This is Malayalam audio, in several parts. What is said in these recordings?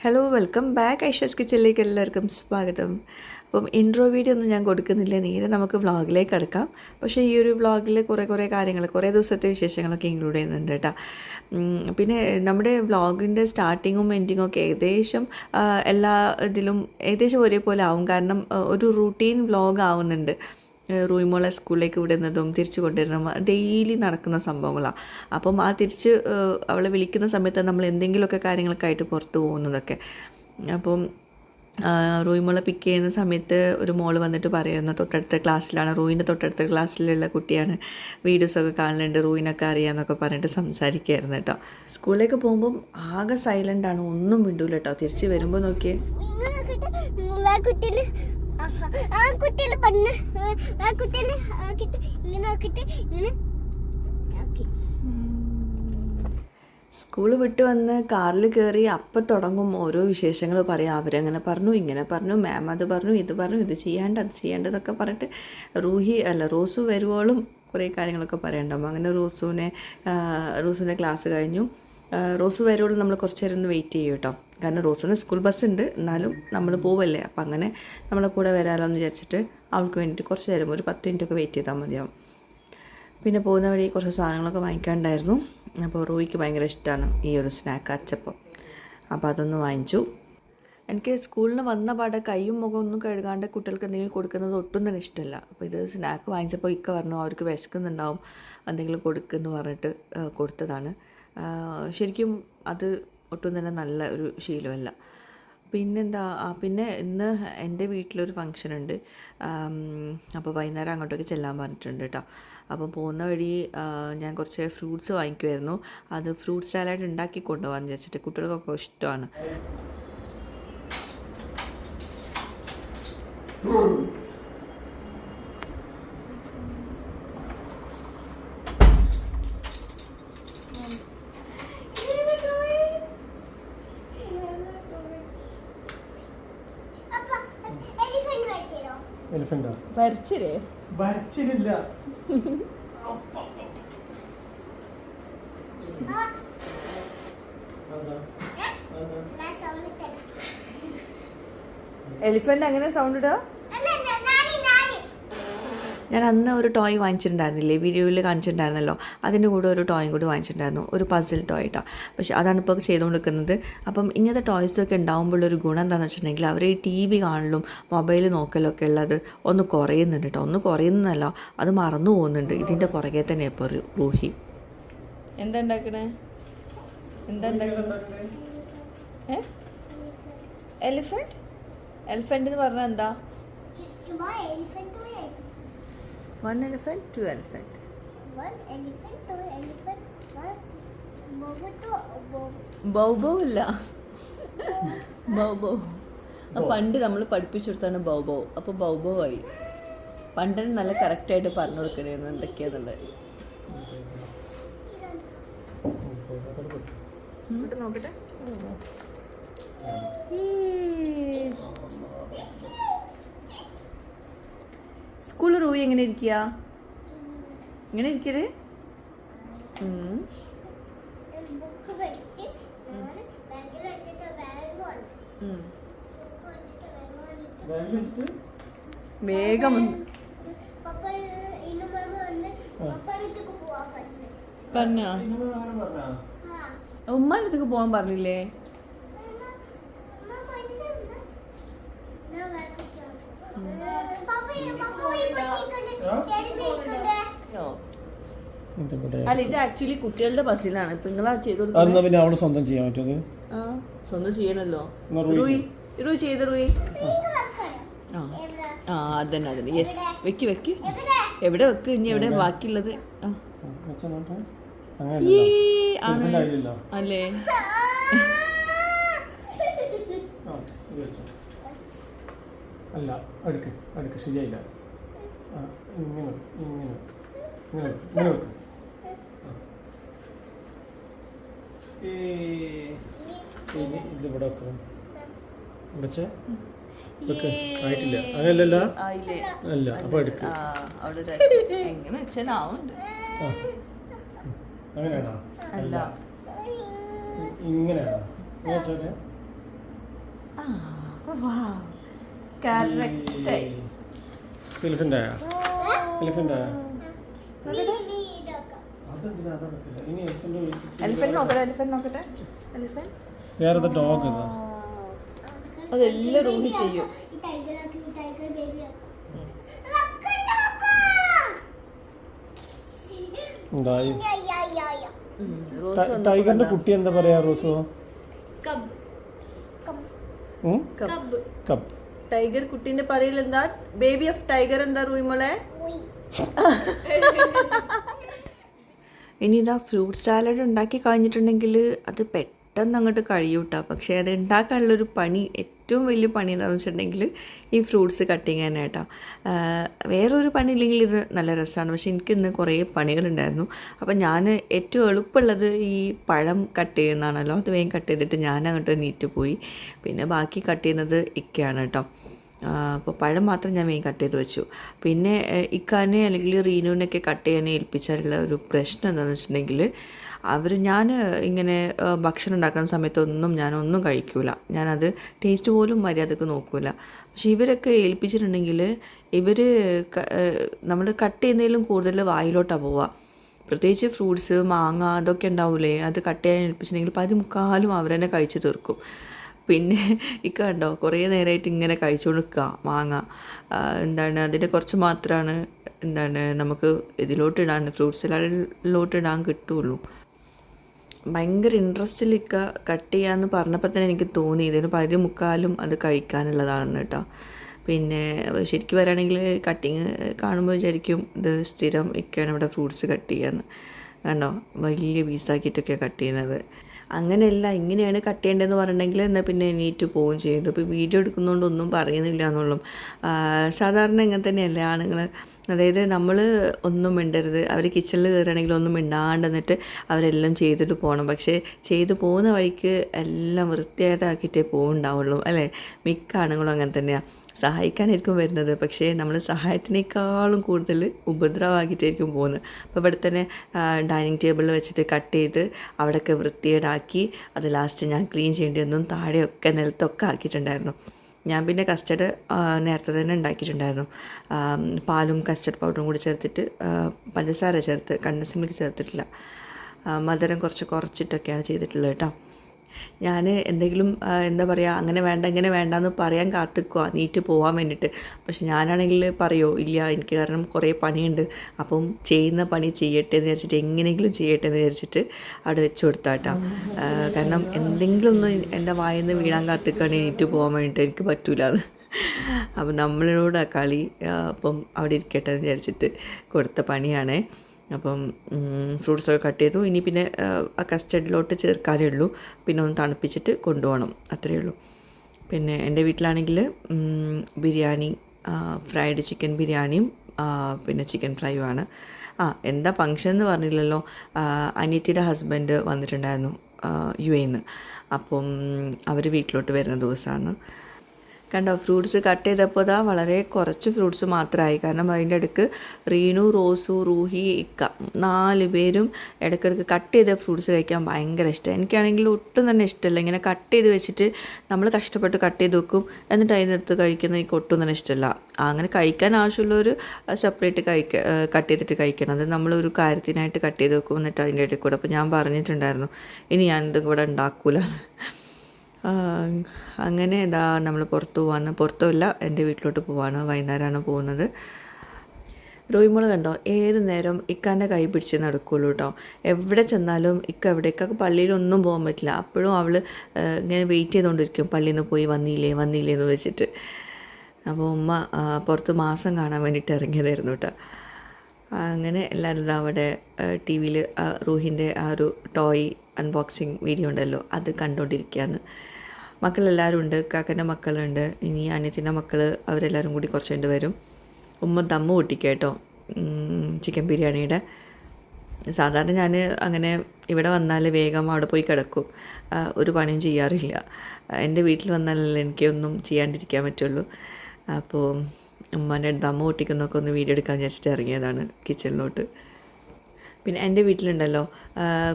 ഹലോ വെൽക്കം ബാക്ക് ഐഷസ് കിച്ചണിലേക്ക് എല്ലാവർക്കും സ്വാഗതം. അപ്പം ഇൻട്രോ വീഡിയോ ഒന്നും ഞാൻ കൊടുക്കുന്നില്ല നേരെ നമുക്ക് വ്ളോഗിലേക്ക് കിടക്കാം പക്ഷേ ഈ ഒരു വ്ളോഗിൽ കുറേ കുറേ കാര്യങ്ങൾ കുറേ ദിവസത്തെ വിശേഷങ്ങളൊക്കെ ഇൻക്ലൂഡ് ചെയ്യുന്നുണ്ട് കേട്ടോ പിന്നെ നമ്മുടെ വ്ളോഗിന്റെ സ്റ്റാർട്ടിങ്ങും എൻഡിങ്ങും ഒക്കെ ഏകദേശം എല്ലാ ഇതിലും ഏകദേശം ഒരേപോലെ ആവും. കാരണം ഒരു റൂട്ടീൻ വ്ളോഗ് ആവുന്നുണ്ട്. റൂയിമോളെ സ്കൂളിലേക്ക് വിടുന്നതും തിരിച്ചു കൊണ്ടുവരുന്നതും ഡെയിലി നടക്കുന്ന സംഭവങ്ങളാണ് അപ്പം ആ തിരിച്ച് അവളെ വിളിക്കുന്ന സമയത്ത് നമ്മൾ എന്തെങ്കിലുമൊക്കെ കാര്യങ്ങൾക്കായിട്ട് പുറത്ത് പോകുന്നതൊക്കെ. അപ്പം റൂയിമോളെ പിക്ക് ചെയ്യുന്ന സമയത്ത് ഒരു മോൾ വന്നിട്ട് പറയുന്ന തൊട്ടടുത്ത ക്ലാസ്സിലാണ് റൂയിന്റെ തൊട്ടടുത്ത ക്ലാസ്സിലുള്ള കുട്ടിയാണ്. വീഡിയോസൊക്കെ കാണലുണ്ട് റൂയിനൊക്കെ അറിയാമെന്നൊക്കെ പറഞ്ഞിട്ട് സംസാരിക്കുകയായിരുന്നു കേട്ടോ. സ്കൂളിലേക്ക് പോകുമ്പം ആകെ സൈലന്റ് ആണ് ഒന്നും മിണ്ടൂല കേട്ടോ. തിരിച്ച് വരുമ്പോൾ നോക്കിയേ. ആ കുട്ടിയിൽ പണ്ണ് ആ ആക്കിട്ട് ഇങ്ങനെ നോക്കിട്ട് ഇങ്ങനെ സ്കൂൾ വിട്ട് വന്ന് കാറിൽ കയറി അപ്പം തുടങ്ങും ഓരോ വിശേഷങ്ങൾ പറയാം. അവരങ്ങനെ പറഞ്ഞു ഇങ്ങനെ പറഞ്ഞു മാം അത് പറഞ്ഞു ഇത് പറഞ്ഞു ഇത് ചെയ്യാണ്ട് അത് ചെയ്യാണ്ടതൊക്കെ പറഞ്ഞിട്ട് റൂഹി അല്ല റോസു വരുവോളും കുറേ കാര്യങ്ങളൊക്കെ പറയണ്ടാവും. അങ്ങനെ റോസുവിനെ റോസുവിന്റെ ക്ലാസ് കഴിഞ്ഞു. റോസു വരുവോളം നമ്മൾ കുറച്ച് നേരം ഒന്ന് വെയിറ്റ് ചെയ്യും കേട്ടോ കാരണം റോസിന് സ്കൂൾ ബസ് ഉണ്ട്. എന്നാലും നമ്മൾ പോവല്ലേ. അപ്പം അങ്ങനെ നമ്മളെ കൂടെ വരാമല്ലോ എന്ന് വിചാരിച്ചിട്ട് അവൾക്ക് വേണ്ടിയിട്ട് കുറച്ച് നേരം ഒരു പത്ത് മിനിറ്റ് ഒക്കെ വെയിറ്റ് ചെയ്താൽ മതിയാവും. പിന്നെ പോകുന്ന വഴി കുറച്ച് സാധനങ്ങളൊക്കെ വാങ്ങിക്കാണ്ടായിരുന്നു. അപ്പോൾ റോയിക്ക് ഭയങ്കര ഇഷ്ടമാണ് ഈ ഒരു സ്നാക്ക് അച്ചപ്പം. അപ്പോൾ അതൊന്ന് വാങ്ങിച്ചു. എനിക്ക് സ്കൂളിൽ നിന്ന് വന്ന പാടെ കൈയും മുഖം ഒന്നും കഴുകാണ്ട് കുട്ടികൾക്ക് എന്തെങ്കിലും കൊടുക്കുന്നത് ഒട്ടും തന്നെ ഇഷ്ടമല്ല. അപ്പോൾ ഇത് സ്നാക്ക് വാങ്ങിച്ചപ്പോൾ ഇക്ക പറഞ്ഞു അവർക്ക് വിശക്കുന്നുണ്ടാവും. എന്തെങ്കിലും കൊടുക്കുമെന്ന് പറഞ്ഞിട്ട് കൊടുത്തതാണ്. ശരിക്കും അത് ഒട്ടും തന്നെ നല്ല ഒരു ശീലമല്ല. പിന്നെന്താ പിന്നെ ഇന്ന് എന്റെ വീട്ടിലൊരു ഫങ്ഷൻ ഉണ്ട് അപ്പോൾ വൈകുന്നേരം അങ്ങോട്ടേക്ക് ചെല്ലാൻ പറഞ്ഞിട്ടുണ്ട് കേട്ടോ. അപ്പം പോകുന്ന വഴി ഞാൻ കുറച്ച് ഫ്രൂട്ട്സ് വാങ്ങിക്കുമായിരുന്നു അത് ഫ്രൂട്ട് സാലഡ് ഉണ്ടാക്കി കൊണ്ടുപോകാമെന്ന് വിചാരിച്ചിട്ട് കുട്ടികൾക്കൊക്കെ ഇഷ്ടമാണ്. എലിഫന്റോ? സൗണ്ട് തരാം അങ്ങനെ സൗണ്ട് ഇടുക അല്ല അല്ല, നാനി നാനി ഞാൻ അന്ന് ഒരു ടോയ് വാങ്ങിച്ചിട്ടുണ്ടായിരുന്നില്ലേ? വീഡിയോയിൽ കാണിച്ചിട്ടുണ്ടായിരുന്നല്ലോ. അതിന്റെ കൂടെ ഒരു ടോയും കൂടി വാങ്ങിച്ചിട്ടുണ്ടായിരുന്നു. ഒരു പസിൽ ടോയ് കേട്ടോ പക്ഷെ അതാണ് ഇപ്പോൾ ചെയ്തുകൊണ്ടിരിക്കുന്നത്. അപ്പം ഇങ്ങനത്തെ ടോയ്സൊക്കെ ഉണ്ടാകുമ്പോഴൊരു ഗുണം എന്താണെന്ന് വെച്ചിട്ടുണ്ടെങ്കിൽ അവർ ഈ ടി വി കാണലും മൊബൈൽ നോക്കലൊക്കെ ഉള്ളത് ഒന്ന് കുറയുന്നുണ്ട് കേട്ടോ ഒന്ന് കുറയുന്നതല്ല അത് മറന്നു പോകുന്നുണ്ട്. ഇതിന്റെ പുറകെ തന്നെ ഇപ്പോൾ ഒരു റൂഹി എന്താ ഉണ്ടാക്കണേ? എന്താ ഉണ്ടാക്കണേ? എലിഫന്റ് എലിഫന്റ് എന്ന് പറഞ്ഞാൽ എന്താ? ചുമ്മാ elephant two elephant. One elephant, two one elephant two elephant one ബോബു two ബോബു ബൗബോ ഇല്ല ബൗബോ പണ്ട് നമ്മൾ പഠിപ്പിച്ചു കൊടുത്താണ് ബൗബോ അപ്പോൾ ബൗബോ ആയി. പണ്ട് നല്ല കറക്റ്റായിട്ട് പറഞ്ഞു കൊടുക്കണേന്ന് എന്തൊക്കെയാന്നുള്ളത്. ഇങ്ങോട്ട് നോക്കട്ടെ? സ്കൂളിൽ റൂയി എങ്ങനെ ഇരിക്കുക? എങ്ങനെ ഇരിക്കൽ? വേഗം വെച്ച് ഞാൻ ബാഗിൽ വെച്ചിട്ട് ബാഗ് വന്നു ഉം. ബുക്ക് വന്നിട്ട് ബാഗ് വന്നിട്ട് ബാഗ് വെച്ചിട്ട് വേഗം വന്ന് പപ്പ ഇന്നു മാമ വന്ന് പപ്പ അടുത്തേക്ക് പോവാൻ പറഞ്ഞു പറഞ്ഞോ നിങ്ങൾ അങ്ങനെ പറഞ്ഞാ ആ ഉമ്മാന്റെ അടുത്തേക്ക് പോകാൻ പറഞ്ഞില്ലേ അമ്മ പറഞ്ഞിട്ടുണ്ട് ഞാൻ വരപ്പിച്ചു പപ്പ പപ്പ ഈ പട്ടിക്കൊണ്ട് ചെടിക്കുണ്ട് ഇതിവിടെ അല്ല ഇത് ആക്ച്വലി കുട്ടികളുടെ ബസ്സിലാണ്. ഇപ്പൊ നിങ്ങളാ ചെയ്ത് കൊടുക്കുന്നത് പിന്നെ അവൾ സ്വന്തം ചെയ്യാൻ പറ്റുമത്? ആ സ്വന്തം ചെയ്യണല്ലോ. എന്നാ റൂയി റൂയി ചെയ്ത് റൂയി. ആ. ആ അതന്നെ അതന്നെ. യെസ് വെക്ക് വെക്ക്. എവിടെ? വെക്ക്? ഇനി എവിടെ ബാക്കിയുള്ളത്? ആ. ഈ ആണ്. അല്ലേ? അല്ല അടുക്ക് അടുക്ക് ശരിയായില്ല. ഇങ്ങനെ ഇങ്ങനെ. ഇങ്ങനെ ഇങ്ങനെ. വെക്ക് ആ. ഈ ഇനി ഇതിവിടെ വെച്ചേ ആയിട്ടില്ല. അങ്ങനല്ലല്ല? അല്ല അപ്പൊ എടുക്ക്. ആ അവിടെ ഒരു- എങ്ങനെ വെച്ചാലാവുന്നുണ്ട് അങ്ങനെയാണോ? അല്ല. ഇങ്ങനെയാണോ? ഇങ്ങനെ വെച്ചോക്കെ കറക്റ്റായി ആയ ആയ വേറെ ഡോഗ് ഇതാ? അതെല്ലാം റൂഹി ചെയ്യും. ടൈഗറിന്റെ കുട്ടി എന്താ പറയാ റോസോ? കബ്. കബ്. ടൈഗർ കുട്ടീന്റെ പറയൽ എന്താ? ബേബി ഓഫ് ടൈഗർ എന്താ റൂമോളെ ഇനി ഇതാ ഫ്രൂട്ട് സാലഡ് ഉണ്ടാക്കി കഴിഞ്ഞിട്ടുണ്ടെങ്കിൽ അത് പെട്ടെന്ന് അങ്ങോട്ട് കഴിയൂട്ടാ. പക്ഷെ അത് ഉണ്ടാക്കാനുള്ളൊരു പണി ഏറ്റവും വലിയ പണി എന്താണെന്ന് വെച്ചിട്ടുണ്ടെങ്കിൽ ഈ ഫ്രൂട്ട്സ് കട്ടിങ് തന്നെ കേട്ടോ. വേറൊരു പണി ഇല്ലെങ്കിൽ ഇത് നല്ല രസമാണ്. പക്ഷേ എനിക്ക് ഇന്ന് കുറേ പണികളുണ്ടായിരുന്നു. അപ്പം ഞാൻ ഏറ്റവും എളുപ്പമുള്ളത് ഈ പഴം കട്ട് ചെയ്യുന്നതാണല്ലോ. അത് വേഗം കട്ട് ചെയ്തിട്ട് ഞാൻ അങ്ങോട്ട് നീറ്റ് പോയി. പിന്നെ ബാക്കി കട്ട് ചെയ്യുന്നത് ഇക്കയാണ് കേട്ടോ. അപ്പോൾ പഴം മാത്രം ഞാൻ വേഗം കട്ട് ചെയ്ത് വെച്ചു. പിന്നെ ഇക്കാനെ അല്ലെങ്കിൽ റീനുവിനൊക്കെ കട്ട് ചെയ്യാനേ ഏൽപ്പിച്ചാലുള്ള ഒരു പ്രശ്നം എന്താണെന്ന് വെച്ചിട്ടുണ്ടെങ്കിൽ അവർ ഞാൻ ഇങ്ങനെ ഭക്ഷണം ഉണ്ടാക്കുന്ന സമയത്തൊന്നും ഞാനൊന്നും കഴിക്കൂല. ഞാനത് ടേസ്റ്റ് പോലും മര്യാദയ്ക്ക് നോക്കൂല. പക്ഷെ ഇവരൊക്കെ ഏൽപ്പിച്ചിട്ടുണ്ടെങ്കിൽ ഇവർ നമ്മൾ കട്ട് ചെയ്യുന്നതിലും കൂടുതൽ വായിലോട്ടാണ് പോവുക പ്രത്യേകിച്ച് ഫ്രൂട്ട്സ് മാങ്ങ അതൊക്കെ ഉണ്ടാവില്ലേ അത് കട്ട് ചെയ്യാൻ ഏൽപ്പിച്ചിട്ടുണ്ടെങ്കിൽ പതി അവർ തന്നെ കഴിച്ച് തീർക്കും. പിന്നെ ഇക്ക കണ്ടോ കുറേ നേരമായിട്ട് ഇങ്ങനെ കഴിച്ചുകൊണ്ട് മാങ്ങ. എന്താണ് അതിന്റെ കുറച്ച് മാത്രമാണ് എന്താണ് നമുക്ക് ഇതിലോട്ടിടാൻ ഫ്രൂട്ട്സിലോട്ടിടാൻ കിട്ടുള്ളൂ. ഭയങ്കര ഇൻട്രസ്റ്റിൽ ഇക്ക കട്ട് ചെയ്യാമെന്ന് പറഞ്ഞപ്പോൾ തന്നെ എനിക്ക് തോന്നി. ഇതിന് പകുതി മുക്കാലും അത് കഴിക്കാനുള്ളതാണെന്ന് കേട്ടോ. പിന്നെ ശരിക്കും പറയുകയാണെങ്കിൽ കട്ടിങ് കാണുമ്പോൾ വിചാരിക്കും ഇത് സ്ഥിരം ഇക്കയാണ് ഇവിടെ ഫ്രൂട്ട്സ് കട്ട് ചെയ്യാന്ന്. കണ്ടോ? വലിയ പീസാക്കിയിട്ടൊക്കെ കട്ട് ചെയ്യുന്നത്. അങ്ങനെയല്ല ഇങ്ങനെയാണ് കട്ട് ചെയ്യേണ്ടതെന്ന് പറഞ്ഞിട്ടുണ്ടെങ്കിൽ എന്നാൽ പിന്നെ എണീറ്റ് പോവുകയും ചെയ്തു ഇപ്പോൾ വീഡിയോ എടുക്കുന്നതുകൊണ്ടൊന്നും പറയുന്നില്ല എന്നുള്ളൂ സാധാരണ ഇങ്ങനെ തന്നെയല്ലേ ആണുങ്ങൾ അതായത് നമ്മൾ ഒന്നും മിണ്ടരുത്. അവർ കിച്ചണിൽ കയറുകയാണെങ്കിൽ ഒന്നും മിണ്ടാണ്ട് എന്നിട്ട് അവരെല്ലാം ചെയ്തിട്ട് പോകണം. പക്ഷേ ചെയ്തു പോകുന്ന വഴിക്ക് എല്ലാം വൃത്തിയായിട്ടാക്കിയിട്ടേ പോകുന്നുണ്ടാവുള്ളൂ അല്ലേ? മിക്ക ആണുങ്ങളും അങ്ങനെ തന്നെയാണ് സഹായിക്കാനായിരിക്കും വരുന്നത്. പക്ഷേ നമ്മൾ സഹായത്തിനേക്കാളും കൂടുതൽ ഉപദ്രവമാക്കിയിട്ടായിരിക്കും പോകുന്നത്. അപ്പോൾ ഇവിടെ തന്നെ ഡൈനിങ് ടേബിളിൽ വെച്ചിട്ട് കട്ട് ചെയ്ത് അവിടെയൊക്കെ വൃത്തിയേടാക്കി അത് ലാസ്റ്റ് ഞാൻ ക്ലീൻ ചെയ്യേണ്ടി വന്നും താഴെയൊക്കെ നിലത്തൊക്കെ ആക്കിയിട്ടുണ്ടായിരുന്നു. ഞാൻ പിന്നെ കസ്റ്റഡ് നേരത്തെ തന്നെ ഉണ്ടാക്കിയിട്ടുണ്ടായിരുന്നു. പാലും കസ്റ്റഡ് പൗഡറും കൂടി ചേർത്തിട്ട് പഞ്ചസാര ചേർത്ത് കണ്ടൻസ് മിൽക്ക് ചേർത്തിട്ടില്ല. മധുരം കുറച്ച് കുറച്ചിട്ടൊക്കെയാണ് ചെയ്തിട്ടുള്ളത് കേട്ടോ. ഞാൻ എന്തെങ്കിലും എന്താ പറയുക അങ്ങനെ വേണ്ട ഇങ്ങനെ വേണ്ട എന്ന് പറയാൻ കാത്തിക്കുക നീറ്റ് പോകാൻ വേണ്ടിയിട്ട് പക്ഷെ ഞാനാണെങ്കിൽ പറയോ ഇല്ല എനിക്ക് കാരണം കുറേ പണിയുണ്ട്. അപ്പം ചെയ്യുന്ന പണി ചെയ്യട്ടെ എന്ന് വിചാരിച്ചിട്ട് എങ്ങനെയെങ്കിലും ചെയ്യട്ടെ എന്ന് വിചാരിച്ചിട്ട് അവിടെ വെച്ച് കൊടുത്താട്ടോ. കാരണം എന്തെങ്കിലും ഒന്ന് എന്റെ വായിൽ നിന്ന് വീഴാൻ കാത്തിക്കുകയാണെങ്കിൽ നീറ്റ് പോകാൻ വേണ്ടിയിട്ട് എനിക്ക് പറ്റൂല എന്ന് അപ്പം നമ്മളോട് ആ കളി അപ്പം അവിടെ ഇരിക്കട്ടെ എന്ന് വിചാരിച്ചിട്ട് കൊടുത്ത പണിയാണേ. അപ്പം ഫ്രൂട്ട്സൊക്കെ കട്ട് ചെയ്തു. ഇനി പിന്നെ ആ, കസ്റ്റഡിലോട്ട് ചേർക്കാനേ ഉള്ളൂ. പിന്നെ ഒന്ന് തണുപ്പിച്ചിട്ട് കൊണ്ടുപോകണം. അത്രയേ ഉള്ളൂ. പിന്നെ എന്റെ വീട്ടിലാണെങ്കിൽ ബിരിയാണി ഫ്രൈഡ് ചിക്കൻ ബിരിയാണിയും പിന്നെ ചിക്കൻ ഫ്രൈയും ആണ് ആ എന്താ ഫങ്ഷൻ എന്ന് പറഞ്ഞില്ലല്ലോ അനിയത്തിയുടെ ഹസ്ബൻഡ് വന്നിട്ടുണ്ടായിരുന്നു യു എന്ന് അപ്പം അവർ വീട്ടിലോട്ട് വരുന്ന ദിവസമാണ്. കണ്ടോ ഫ്രൂട്ട്സ് കട്ട് ചെയ്തപ്പോൾ ഇതാ വളരെ കുറച്ച് ഫ്രൂട്ട്സ് മാത്രമായി. കാരണം അതിന്റെ ഇടയ്ക്ക് റീനു റോസു റൂഹി ഇക്ക നാല് പേരും ഇടയ്ക്കിടയ്ക്ക് കട്ട് ചെയ്ത ഫ്രൂട്ട്സ് കഴിക്കാൻ ഭയങ്കര ഇഷ്ടമാണ് എനിക്കാണെങ്കിൽ ഒട്ടും തന്നെ ഇഷ്ടമല്ല. ഇങ്ങനെ കട്ട് ചെയ്ത് വെച്ചിട്ട് നമ്മൾ കഷ്ടപ്പെട്ട് കട്ട് ചെയ്ത് വെക്കും. എന്നിട്ട് അതിനടുത്ത് കഴിക്കുന്നത് എനിക്ക് ഒട്ടും തന്നെ ഇഷ്ടമല്ല. അങ്ങനെ കഴിക്കാൻ ആവശ്യമുള്ളവർ സെപ്പറേറ്റ് കഴിക്ക കട്ട് ചെയ്തിട്ട് കഴിക്കണം. അത് നമ്മളൊരു കാര്യത്തിനായിട്ട് കട്ട് ചെയ്ത് വെക്കും. എന്നിട്ട് അതിന്റെ ഇടയ്ക്ക് കൂടെ. അപ്പോൾ ഞാൻ പറഞ്ഞിട്ടുണ്ടായിരുന്നു ഇനി ഞാനിതും കൂടെ ഉണ്ടാക്കൂല അങ്ങനെ ഇതാ നമ്മൾ പുറത്ത് പോവാന്ന് പുറത്തുമില്ല എന്റെ വീട്ടിലോട്ട് പോവാണ്. വൈകുന്നേരമാണ് പോകുന്നത്. റോയിമോൾ കണ്ടോ? ഏത് നേരം ഇക്കാന്റെ കൈ പിടിച്ച് നടക്കുള്ളൂ കേട്ടോ എവിടെ ചെന്നാലും ഇക്ക എവിടെ? ഇക്കൊക്കെ പള്ളിയിലൊന്നും പോകാൻ പറ്റില്ല. അപ്പോഴും അവൾ ഇങ്ങനെ വെയിറ്റ് ചെയ്തുകൊണ്ടിരിക്കും പള്ളിയിൽ നിന്ന് പോയി വന്നില്ലേ വന്നില്ലേ എന്ന് വെച്ചിട്ട്. അപ്പോൾ ഉമ്മ പുറത്ത് മാസം കാണാൻ വേണ്ടിയിട്ട് ഇറങ്ങിയതായിരുന്നു കേട്ടോ അങ്ങനെ എല്ലാവരും അവിടെ ടി വിയിൽ റൂഹിന്റെ ആ ഒരു ടോയ് അൺബോക്സിങ് വീഡിയോ ഉണ്ടല്ലോ അത് കണ്ടുകൊണ്ടിരിക്കുകയാണ് മക്കളെല്ലാവരും ഉണ്ട് കാക്കന്റെ മക്കളുണ്ട് ഇനി അനിയത്തിന്റെ മക്കൾ അവരെല്ലാവരും കൂടി കുറച്ച് കഴിഞ്ഞ് വരും. ഉമ്മ ദമ്മ് പൊട്ടിക്കേട്ടോ ചിക്കൻ ബിരിയാണിയുടെ. സാധാരണ ഞാൻ അങ്ങനെ ഇവിടെ വന്നാൽ വേഗം അവിടെ പോയി കിടക്കും. ഒരു പണിയും ചെയ്യാറില്ല. എന്റെ വീട്ടിൽ വന്നാലല്ലേ എനിക്കൊന്നും ചെയ്യാണ്ടിരിക്കാൻ പറ്റുള്ളൂ. അപ്പോൾ ഉമ്മന്റെ ദമ്മ പൊട്ടിക്കുന്നൊക്കെ ഒന്ന് വീഡിയോ എടുക്കാൻ വിചാരിച്ചിട്ട് ഇറങ്ങിയതാണ് കിച്ചണിലോട്ട്. പിന്നെ എന്റെ വീട്ടിലുണ്ടല്ലോ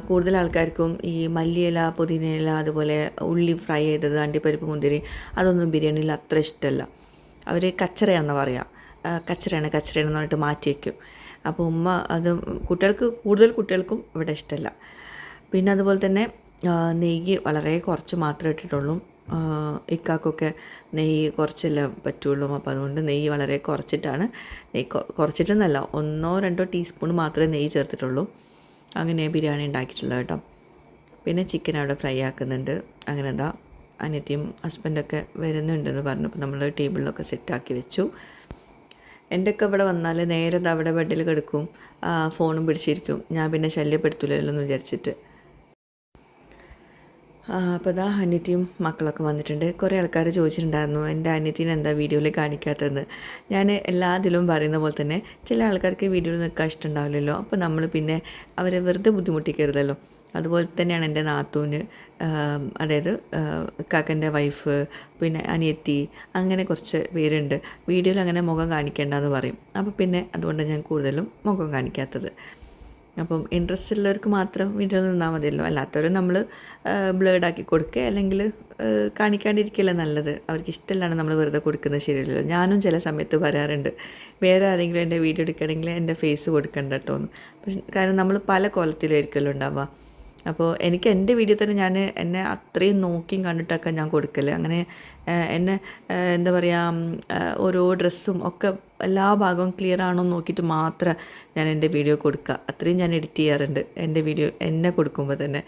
കൂടുതൽ ആൾക്കാർക്കും ഈ മല്ലിയില പുതിനയില അതുപോലെ ഉള്ളി ഫ്രൈ ചെയ്തത് അണ്ടിപ്പരിപ്പ് മുന്തിരി അതൊന്നും ബിരിയാണിയിൽ അത്ര ഇഷ്ടമല്ല. അവർ കച്ചറയാണെന്ന് പറയുക കച്ചറയാണ് കച്ചറയാണെന്ന് പറഞ്ഞിട്ട് മാറ്റി വയ്ക്കും അപ്പോൾ ഉമ്മ അത് കുട്ടികൾക്ക് കൂടുതൽ കുട്ടികൾക്കും ഇവിടെ ഇഷ്ടമല്ല. പിന്നെ അതുപോലെ തന്നെ നെയ്യ് വളരെ കുറച്ച് മാത്രമേ ഇട്ടിട്ടുള്ളൂ. ഇക്കാക്കൊക്കെ നെയ്യ് കുറച്ചല്ലേ പറ്റുള്ളൂ. അപ്പോൾ അതുകൊണ്ട് നെയ്യ് വളരെ കുറച്ചിട്ടാണ്. നെയ്യ് കുറച്ചിട്ടെന്നല്ല ഒന്നോ രണ്ടോ ടീസ്പൂൺ മാത്രമേ നെയ്യ് ചേർത്തിട്ടുള്ളൂ. അങ്ങനെ ബിരിയാണി ഉണ്ടാക്കിയിട്ടുള്ളൂ കേട്ടോ. പിന്നെ ചിക്കൻ അവിടെ ഫ്രൈ ആക്കുന്നുണ്ട്. അങ്ങനെ എന്താ അനിയത്തിയും ഹസ്ബൻഡൊക്കെ വരുന്നുണ്ടെന്ന് പറഞ്ഞു. അപ്പോൾ നമ്മൾ ടേബിളിലൊക്കെ സെറ്റാക്കി വെച്ചു. എന്റെയൊക്കെ ഇവിടെ വന്നാൽ നേരെ അവിടെ ബെഡിൽ കിടക്കും. ഫോണും പിടിച്ചിരിക്കും. ഞാൻ പിന്നെ ശല്യപ്പെടുത്തില്ലല്ലോ എന്ന് വിചാരിച്ചിട്ട്. അപ്പോൾ ഇതാ അനിയത്തിയും മക്കളൊക്കെ വന്നിട്ടുണ്ട്. കുറേ ആൾക്കാർ ചോദിച്ചിട്ടുണ്ടായിരുന്നു എന്റെ അനിയത്തിനെ എന്താ വീഡിയോയിൽ കാണിക്കാത്തതെന്ന്? ഞാൻ എല്ലാ ഇതിലും പറയുന്ന പോലെ തന്നെ ചില ആൾക്കാർക്ക് വീഡിയോയിൽ നിൽക്കാൻ ഇഷ്ടമുണ്ടാവില്ലല്ലോ. അപ്പോൾ നമ്മൾ പിന്നെ അവരെ വെറുതെ ബുദ്ധിമുട്ടിക്കരുതല്ലോ. അതുപോലെ തന്നെയാണ് എന്റെ നാത്തൂന് അതായത് കാക്കന്റെ വൈഫ് പിന്നെ അനിയത്തി അങ്ങനെ കുറച്ച് പേരുണ്ട്. വീഡിയോയിൽ അങ്ങനെ മുഖം കാണിക്കേണ്ടെന്ന് പറയും. അപ്പോൾ പിന്നെ അതുകൊണ്ട് ഞാൻ കൂടുതലും മുഖം കാണിക്കാത്തത്. അപ്പം ഇൻട്രസ്റ്റ് ഉള്ളവർക്ക് മാത്രം വീട്ടിൽ നിന്നാൽ മതിയല്ലോ. അല്ലാത്തവർ നമ്മൾ ബ്ലേഡ് ആക്കി കൊടുക്കുക അല്ലെങ്കിൽ കാണിക്കാണ്ടിരിക്കില്ല നല്ലത്. അവർക്ക് ഇഷ്ടമില്ലാണ് നമ്മൾ വെറുതെ കൊടുക്കുന്നത് ശരിയല്ലല്ലോ. ഞാനും ചില സമയത്ത് പറയാറുണ്ട് വേറെ ആരെങ്കിലും എന്റെ വീഡിയോ എടുക്കണമെങ്കിൽ എന്റെ ഫേസ് കൊടുക്കണ്ട കേട്ടോ എന്ന്. കാരണം നമ്മൾ പല കോലത്തിലായിരിക്കുമല്ലോ ഉണ്ടാവുക. അപ്പോൾ എനിക്ക് എന്റെ വീഡിയോ തന്നെ ഞാൻ എന്നെ അത്രയും നോക്കിയും കണ്ടിട്ടൊക്കെ ഞാൻ കൊടുക്കൽ അങ്ങനെ എന്നെ എന്താ പറയുക ഓരോ ഡ്രസ്സും ഒക്കെ എല്ലാ ഭാഗവും ക്ലിയർ ആണോ എന്ന് നോക്കിയിട്ട് മാത്രം ഞാൻ എന്റെ വീഡിയോ കൊടുക്കുക. അത്രയും ഞാൻ എഡിറ്റ് ചെയ്യാറുണ്ട് എന്റെ വീഡിയോ എന്നെ കൊടുക്കുമ്പോൾ തന്നെ.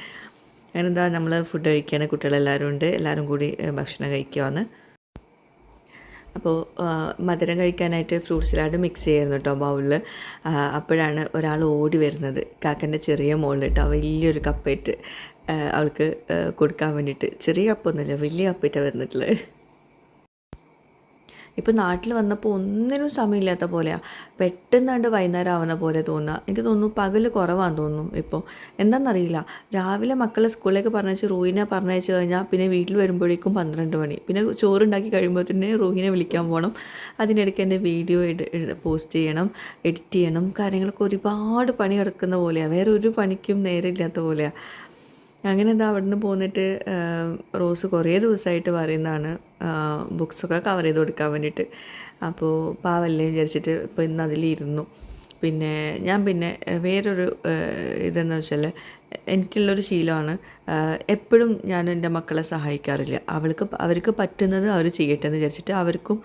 അങ്ങനെന്താ നമ്മൾ ഫുഡ് കഴിക്കുകയാണ് കുട്ടികളെല്ലാവരും ഉണ്ട്. എല്ലാവരും കൂടി ഭക്ഷണം കഴിക്കുവാന്ന്. അപ്പോൾ മധുരം കഴിക്കാനായിട്ട് ഫ്രൂട്ട് സലാഡ് മിക്സ് ചെയ്യായിരുന്നു കേട്ടോ ബൗളിൽ അപ്പോഴാണ് ഒരാൾ ഓടി വരുന്നത്. കാക്കന്റെ ചെറിയ മോളിൽ കേട്ടോ വലിയൊരു ആ, അവൾക്ക് കൊടുക്കാൻ വേണ്ടിയിട്ട്. ചെറിയ കപ്പൊന്നുമില്ല വലിയ കപ്പായിട്ടാണ് വന്നിട്ടുള്ളത് ഇപ്പം നാട്ടിൽ വന്നപ്പോൾ ഒന്നിനും സമയമില്ലാത്ത പോലെയാണ് പെട്ടെന്നാണ്ട് വൈകുന്നേരം ആവുന്ന പോലെ തോന്നുക എനിക്ക് തോന്നുന്നു പകൽ കുറവാന്ന് തോന്നുന്നു ഇപ്പോൾ എന്താണെന്നറിയില്ല രാവിലെ മക്കളെ സ്കൂളിലേക്ക് പറഞ്ഞയച്ച് റൂഹിനെ പറഞ്ഞയച്ച് കഴിഞ്ഞാൽ പിന്നെ വീട്ടിൽ വരുമ്പോഴേക്കും പന്ത്രണ്ട് മണി. പിന്നെ ചോറുണ്ടാക്കി കഴിയുമ്പോൾ തന്നെ റൂഹിനെ വിളിക്കാൻ പോകണം അതിനിടയ്ക്ക് എന്റെ വീഡിയോ പോസ്റ്റ് ചെയ്യണം എഡിറ്റ് ചെയ്യണം. കാര്യങ്ങളൊക്കെ ഒരുപാട് പണി കിടക്കുന്ന പോലെയാണ് വേറെ ഒരു പണിക്കും നേരമില്ലാത്ത പോലെയാണ് അങ്ങനെ എന്താ അവിടെ നിന്ന് പോന്നിട്ട് റോസ് കുറേ ദിവസമായിട്ട് പറയുന്നതാണ്. ബുക്സൊക്കെ കവർ ചെയ്ത് കൊടുക്കാൻ വേണ്ടിയിട്ട്. അപ്പോൾ പാവല്ലേ വിചാരിച്ചിട്ട് ഇപ്പോൾ ഇന്ന് അതിലിരുന്നു. പിന്നെ ഞാൻ പിന്നെ വേറൊരു ഇതെന്ന് വെച്ചാൽ എനിക്കുള്ളൊരു ശീലമാണ്. എപ്പോഴും ഞാൻ എന്റെ മക്കളെ സഹായിക്കാറില്ല. അവൾക്ക് അവർക്ക് പറ്റുന്നത് അവർ ചെയ്യട്ടെ എന്ന് വിചാരിച്ചിട്ട് അവർക്കും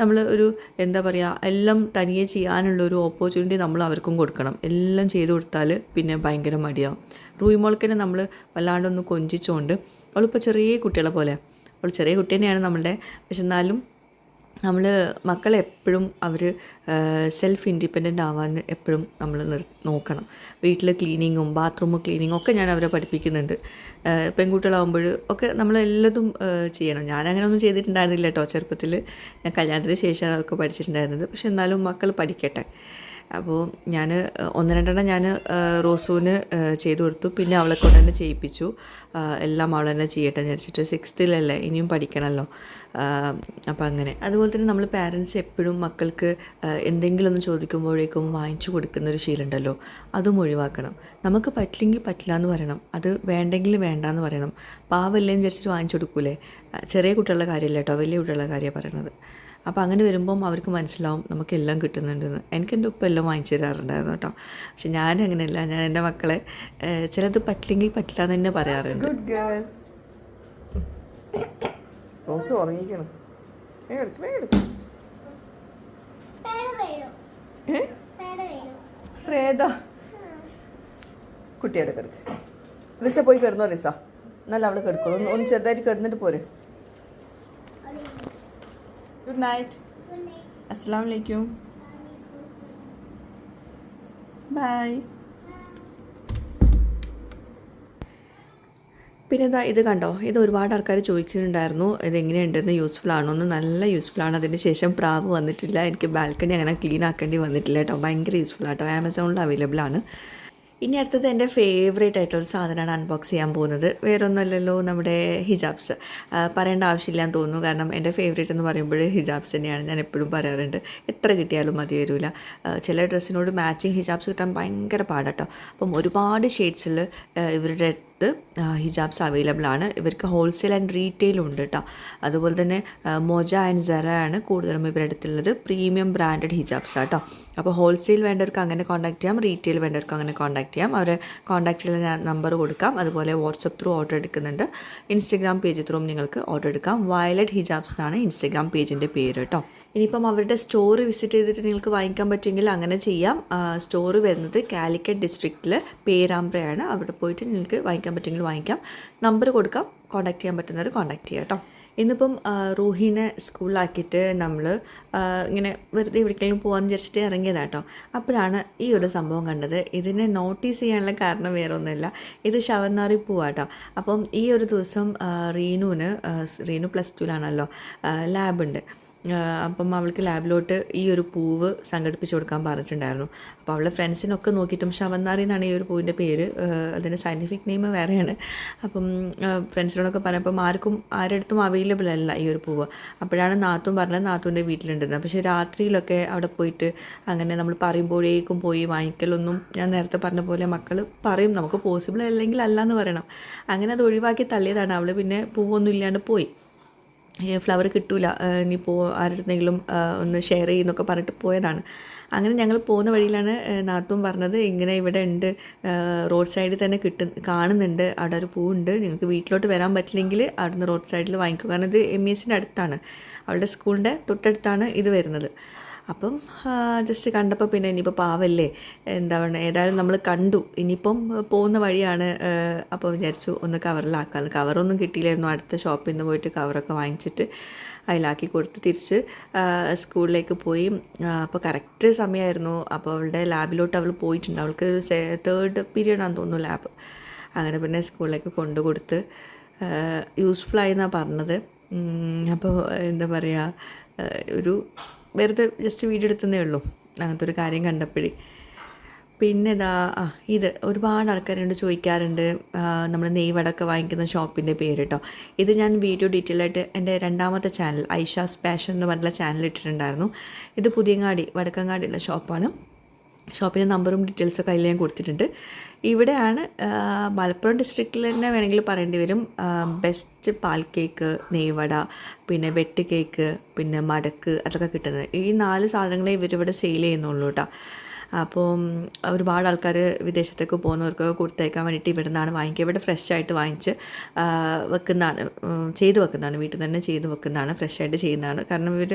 നമ്മൾ ഒരു എന്താ പറയുക എല്ലാം തനിയെ ചെയ്യാനുള്ള ഒരു ഓപ്പർച്യൂണിറ്റി നമ്മൾ അവർക്കും കൊടുക്കണം. എല്ലാം ചെയ്തു കൊടുത്താൽ പിന്നെ ഭയങ്കര മടിയാവും. റൂയിമോൾക്കിനെ നമ്മൾ വല്ലാണ്ടൊന്ന് കൊഞ്ചിച്ചുകൊണ്ട് അവളിപ്പോൾ ചെറിയ കുട്ടികളെ പോലെ. അവൾ ചെറിയ കുട്ടി തന്നെയാണ് നമ്മളുടെ. പക്ഷെ എന്നാലും നമ്മൾ മക്കളെ എപ്പോഴും അവർ സെൽഫ് ഇൻഡിപെൻഡന്റ് ആവാൻ എപ്പോഴും നമ്മൾ നോക്കണം. വീട്ടിൽ ക്ലീനിങ്ങും ബാത്റൂം ക്ലീനിങ്ങും ഒക്കെ ഞാൻ അവരെ പഠിപ്പിക്കുന്നുണ്ട്. പെൺകുട്ടികളാകുമ്പോൾ ഒക്കെ നമ്മളെല്ലതും എല്ലാതും ചെയ്യണം. ഞാൻ അങ്ങനെ ഒന്നും ചെയ്തിട്ടുണ്ടായിരുന്നില്ല കേട്ടോ ചെറുപ്പത്തിൽ ഞാൻ കല്യാണത്തിന് ശേഷമാണ് അതൊക്കെ പഠിച്ചിട്ടുണ്ടായിരുന്നത്. പക്ഷെ എന്നാലും മക്കൾ പഠിക്കട്ടെ. അപ്പോൾ ഞാൻ ഒന്ന് രണ്ടെണ്ണം ഞാൻ റോസുവിന് ചെയ്തു കൊടുത്തു. പിന്നെ അവളെ കൊണ്ട് തന്നെ ചെയ്യിപ്പിച്ചു. എല്ലാം അവൾ തന്നെ ചെയ്യട്ടെ എന്ന് വിചാരിച്ചിട്ട് സിക്സ്ത്തിലല്ലേ ഇനിയും പഠിക്കണമല്ലോ അപ്പോൾ അങ്ങനെ. അതുപോലെ തന്നെ നമ്മൾ പാരൻസ് എപ്പോഴും മക്കൾക്ക് എന്തെങ്കിലും ഒന്ന് ചോദിക്കുമ്പോഴേക്കും വാങ്ങിച്ചു കൊടുക്കുന്ന ഒരു ശീലമുണ്ടല്ലോ അതും ഒഴിവാക്കണം. നമുക്ക് പറ്റില്ലെങ്കിൽ പറ്റില്ല എന്ന് പറയണം. അത് വേണ്ടെങ്കിൽ വേണ്ട എന്ന് പറയണം. പാവല്ലേ എന്ന് വിചാരിച്ചിട്ട് വാങ്ങിച്ചു കൊടുക്കൂലേ? ചെറിയ കുട്ടികളുടെ കാര്യമല്ല കേട്ടോ വലിയ കുട്ടികളുടെ കാര്യമാണ് പറയണത് അപ്പോൾ അങ്ങനെ വരുമ്പം അവർക്ക് മനസ്സിലാവും നമുക്കെല്ലാം കിട്ടുന്നുണ്ടെന്ന്. എനിക്ക് എന്റെ ഉപ്പ എല്ലാം വാങ്ങിച്ചു തരാറുണ്ടായിരുന്നു കേട്ടോ. പക്ഷെ ഞാൻ അങ്ങനെയല്ല. ഞാൻ എന്റെ മക്കളെ ചിലത് പറ്റില്ലെങ്കിൽ പറ്റില്ല എന്ന് തന്നെ പറയാറുണ്ട്. റോസ് ഉറങ്ങിക്കണം പേട വേണം? പേട വേണം? പ്രേത. കുട്ടിയുടെ കിടക്ക് റിസ പോയി കിടന്നോ റിസ. നല്ല അവിടെ കിടക്കുള്ളൂ ഒന്ന് ചെറുതായിട്ട് കിടന്നിട്ട് പോരെ. ഗുഡ് നൈറ്റ് അസ്സാം വലൈക്കും ബൈ പിന്നെ ഇതാ ഇത് കണ്ടോ? ഇത് ഒരുപാട് ആൾക്കാർ ചോദിച്ചിട്ടുണ്ടായിരുന്നു ഇത് എങ്ങനെയുണ്ടെന്ന് യൂസ്ഫുൾ ആണോ എന്ന്. നല്ല യൂസ്ഫുൾ ആണ്. അതിന് ശേഷം പ്രാവ് വന്നിട്ടില്ല. എനിക്ക് ബാൽക്കണി അങ്ങനെ ക്ലീൻ ആക്കേണ്ടി വന്നിട്ടില്ല കേട്ടോ. ഭയങ്കര യൂസ്ഫുൾ ആട്ടോ. ആമസോണിൽ അവൈലബിൾ ആണ്. ഇനി അടുത്തത് എന്റെ ഫേവറേറ്റ് ആയിട്ടുള്ള സാധനമാണ് അൺബോക്സ് ചെയ്യാൻ പോകുന്നത്. വേറെ ഒന്നുമല്ലല്ലോ നമ്മുടെ ഹിജാബ്സ്. പറയേണ്ട ആവശ്യമില്ല എന്ന് തോന്നുന്നു. കാരണം എന്റെ ഫേവറേറ്റ് എന്ന് പറയുമ്പോൾ ഹിജാബ്സ് തന്നെയാണ്. ഞാൻ എപ്പോഴും പറയാറുണ്ട് എത്ര കിട്ടിയാലും മതി വരില്ല ചില ഡ്രസ്സിനോട് മാച്ചിങ് ഹിജാബ്സ് കിട്ടാൻ ഭയങ്കര പാടാട്ടോ. അപ്പം ഒരുപാട് ഷെയ്ഡ്സിൽ ഇവരുടെ അടുത്ത് ഹിജാബ്സ് അവൈലബിൾ ആണ്. ഇവർക്ക് ഹോൾസെയിൽ ആൻഡ് റീറ്റെയിലും ഉണ്ട് കേട്ടോ അതുപോലെ തന്നെ മൊജ ആൻഡ് സെറ ആണ് കൂടുതലും ഇവരുടെ അടുത്തുള്ളത്. പ്രീമിയം ബ്രാൻഡഡ് ഹിജാബ്സ് ആട്ടോ അപ്പോൾ ഹോൾസെയിൽ വേണ്ടവർക്ക് അങ്ങനെ കോൺടാക്ട് ചെയ്യാം റീറ്റെയിൽ വേണ്ടവർക്ക് അങ്ങനെ കോൺടാക്ട് ചെയ്യാം. അവരെ കോൺടാക്ട് ചെയ്യുന്ന നമ്പർ കൊടുക്കാം. അതുപോലെ വാട്സപ്പ് ത്രൂ ഓർഡർ എടുക്കുന്നുണ്ട്. ഇൻസ്റ്റഗ്രാം പേജ് ത്രൂവും നിങ്ങൾക്ക് ഓർഡർ എടുക്കാം. വയലറ്റ് ഹിജാബ്സ് എന്നാണ് ഇൻസ്റ്റഗ്രാം പേജിന്റെ പേര് കേട്ടോ ഇനിയിപ്പം അവരുടെ സ്റ്റോർ വിസിറ്റ് ചെയ്തിട്ട് നിങ്ങൾക്ക് വാങ്ങിക്കാൻ പറ്റുമെങ്കിൽ അങ്ങനെ ചെയ്യാം. സ്റ്റോർ വരുന്നത് കാലിക്കറ്റ് ഡിസ്ട്രിക്റ്റിൽ പേരാമ്പ്രയാണ്. അവിടെ പോയിട്ട് നിങ്ങൾക്ക് വാങ്ങിക്കാൻ പറ്റുമെങ്കിൽ വാങ്ങിക്കാം. നമ്പർ കൊടുക്കാം. കോൺടാക്ട് ചെയ്യാൻ പറ്റുന്നവർ കോൺടാക്ട് ചെയ്യാം കേട്ടോ. ഇന്നിപ്പം റൂഹിനെ സ്കൂളിലാക്കിയിട്ട് നമ്മൾ ഇങ്ങനെ വെറുതെ എവിടേക്കെങ്കിലും പോകാമെന്ന് വിചാരിച്ചിട്ട് ഇറങ്ങിയതാണ് കേട്ടോ. അപ്പോഴാണ് ഈ ഒരു സംഭവം കണ്ടത്. ഇതിനെ നോട്ടീസ് ചെയ്യാനുള്ള കാരണം വേറെ ഒന്നുമില്ല ഇത് ശവന്നാറി പൂവാട്ടോ അപ്പം ഈ ഒരു ദിവസം റീനുവിന് റീനു പ്ലസ് ടുവിലാണല്ലോ ലാബുണ്ട്. അപ്പം അവൾക്ക് ലാബിലോട്ട് ഈ ഒരു പൂവ് സംഘടിപ്പിച്ച് കൊടുക്കാൻ പറഞ്ഞിട്ടുണ്ടായിരുന്നു. അപ്പോൾ അവളെ ഫ്രണ്ട്സിനൊക്കെ നോക്കിയിട്ടും ശവന്നാറി എന്നാണ് ഈ ഒരു പൂവിന്റെ പേര്. അതിന്റെ സയന്റിഫിക് നെയിം വേറെയാണ്. അപ്പം ഫ്രണ്ട്സിനോടൊക്കെ പറഞ്ഞപ്പം ആർക്കും ആരെടുത്തും അവൈലബിൾ അല്ല ഈ ഒരു പൂവ്. അപ്പോഴാണ് നാത്തും പറഞ്ഞത് നാത്തുവിന്റെ വീട്ടിലുണ്ടെന്ന്. പക്ഷേ രാത്രിയിലൊക്കെ അവിടെ പോയിട്ട് അങ്ങനെ നമ്മൾ പറയുമ്പോഴേക്കും പോയി വാങ്ങിക്കലൊന്നും ഞാൻ നേരത്തെ പറഞ്ഞ പോലെ മക്കൾ പറയും. നമുക്ക് പോസിബിൾ അല്ലെങ്കിൽ അല്ല എന്ന് പറയണം. അങ്ങനെ അത് ഒഴിവാക്കി തള്ളിയതാണ്. അവൾ പിന്നെ പൂവൊന്നും ഇല്ലാണ്ട് പോയി. ഫ്ലവർ കിട്ടൂല. ഇനിയിപ്പോൾ ആരുടെങ്കിലും ഒന്ന് ഷെയർ ചെയ്യുന്നൊക്കെ പറഞ്ഞിട്ട് പോയതാണ്. അങ്ങനെ ഞങ്ങൾ പോകുന്ന വഴിയിലാണ് നാത്തും പറഞ്ഞത് ഇങ്ങനെ ഇവിടെ ഉണ്ട്. റോഡ് സൈഡിൽ തന്നെ കിട്ടും കാണുന്നുണ്ട്. അവിടെ ഒരു പൂവുണ്ട്. നിങ്ങൾക്ക് വീട്ടിലോട്ട് വരാൻ പറ്റില്ലെങ്കിൽ അവിടുന്ന് റോഡ് സൈഡിൽ വാങ്ങിക്കുക കാരണം ഇത് എം എസിന്റെ അടുത്താണ്. അവളുടെ സ്കൂളിന്റെ തൊട്ടടുത്താണ് ഇത് വരുന്നത്. അപ്പം ജസ്റ്റ് കണ്ടപ്പോൾ പിന്നെ ഇനിയിപ്പോൾ പാവല്ലേ? എന്താ പറയുക ഏതായാലും നമ്മൾ കണ്ടു. ഇനിയിപ്പം പോകുന്ന വഴിയാണ് അപ്പോൾ വിചാരിച്ചു ഒന്ന് കവറിലാക്കാമെന്ന് കവറൊന്നും കിട്ടിയില്ലായിരുന്നു. അടുത്ത ഷോപ്പിൽ നിന്ന് പോയിട്ട് കവറൊക്കെ വാങ്ങിച്ചിട്ട് അതിലാക്കി കൊടുത്ത് തിരിച്ച് സ്കൂളിലേക്ക് പോയി. അപ്പോൾ കറക്റ്റ് സമയമായിരുന്നു അപ്പോൾ അവളുടെ ലാബിലോട്ട് അവൾ പോയിട്ടുണ്ട്. അവൾക്ക് ഒരു തേർഡ് പീരീഡാണെന്ന് തോന്നുന്നു ലാബ്. അങ്ങനെ പിന്നെ സ്കൂളിലേക്ക് കൊണ്ടു കൊടുത്ത് യൂസ്ഫുൾ ആയി എന്നാണ് പറഞ്ഞത്. അപ്പോൾ എന്താ പറയുക ഒരു വെറുതെ ജസ്റ്റ് വീഡിയോ എടുത്തതേ ഉള്ളൂ. അങ്ങനത്തെ ഒരു കാര്യം കണ്ടപ്പോഴേ. പിന്നെ ഇതാ ആ ഇത് ഒരുപാട് ആൾക്കാരുണ്ട് ചോദിക്കാറുണ്ട്. നമ്മൾ നെയ്വടക്കം വാങ്ങിക്കുന്ന ഷോപ്പിന്റെ പേര് കേട്ടോ ഇത് ഞാൻ വീഡിയോ ഡീറ്റെയിൽ ആയിട്ട് എന്റെ രണ്ടാമത്തെ ചാനൽ ഐഷാസ് പാഷൻ എന്ന് പറഞ്ഞ ചാനൽ ഇട്ടിട്ടുണ്ടായിരുന്നു. ഇത് പുതിയങ്ങാടി വടക്കങ്ങാടിയുള്ള ഷോപ്പാണ് ഷോപ്പിന്റെ നമ്പറും ഡീറ്റെയിൽസൊക്കെ അതിൽ ഞാൻ കൊടുത്തിട്ടുണ്ട്. ഇവിടെയാണ് മലപ്പുറം ഡിസ്ട്രിക്റ്റിൽ തന്നെ വേണമെങ്കിൽ പറയേണ്ടി വരും. ബെസ്റ്റ് പാൽ കേക്ക് നെയ്വട പിന്നെ വെട്ട് കേക്ക് പിന്നെ മടക്ക് അതൊക്കെ കിട്ടുന്നത്. ഈ നാല് സാധനങ്ങളെ ഇവരിവിടെ സെയിൽ ചെയ്യുന്നുള്ളൂ കേട്ടോ. അപ്പം ഒരുപാട് ആൾക്കാർ വിദേശത്തേക്ക് പോകുന്നവർക്കൊക്കെ കൊടുത്തേക്കാൻ വേണ്ടിയിട്ട് ഇവിടുന്നാണ് വാങ്ങിക്കുക. ഇവിടെ ഫ്രഷ് ആയിട്ട് വാങ്ങിച്ച് വെക്കുന്നതാണ് ചെയ്ത് വെക്കുന്നതാണ്. വീട്ടിൽ തന്നെ ചെയ്ത് വെക്കുന്നതാണ് ഫ്രഷ് ആയിട്ട് ചെയ്യുന്നതാണ്. കാരണം ഇവർ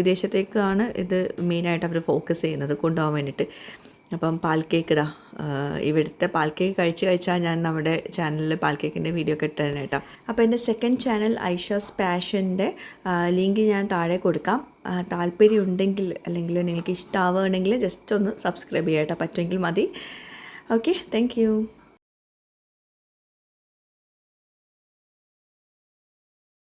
വിദേശത്തേക്കാണ് ഇത് മെയിനായിട്ട് അവർ ഫോക്കസ് ചെയ്യുന്നത് കൊണ്ടുപോകാൻ വേണ്ടിയിട്ട്. അപ്പം പാൽ കേക്ക് ഇതാ ഇവിടുത്തെ പാൽ കേക്ക് കഴിച്ച് കഴിച്ചാൽ ഞാൻ നമ്മുടെ ചാനലിൽ പാൽ കേക്കിന്റെ വീഡിയോ ഇട്ടതന്നെ കേട്ടോ. അപ്പോൾ എന്റെ സെക്കൻഡ് ചാനൽ ഐഷാസ് പാഷന്റെ ലിങ്ക് ഞാൻ താഴെ കൊടുക്കാം. താല്പര്യം ഉണ്ടെങ്കിൽ അല്ലെങ്കിൽ നിങ്ങൾക്ക് ഇഷ്ടമാവുകയാണെങ്കിൽ ജസ്റ്റ് ഒന്ന് സബ്സ്ക്രൈബ് ചെയ്യാം കേട്ടോ പറ്റുമെങ്കിൽ മതി. Okay thank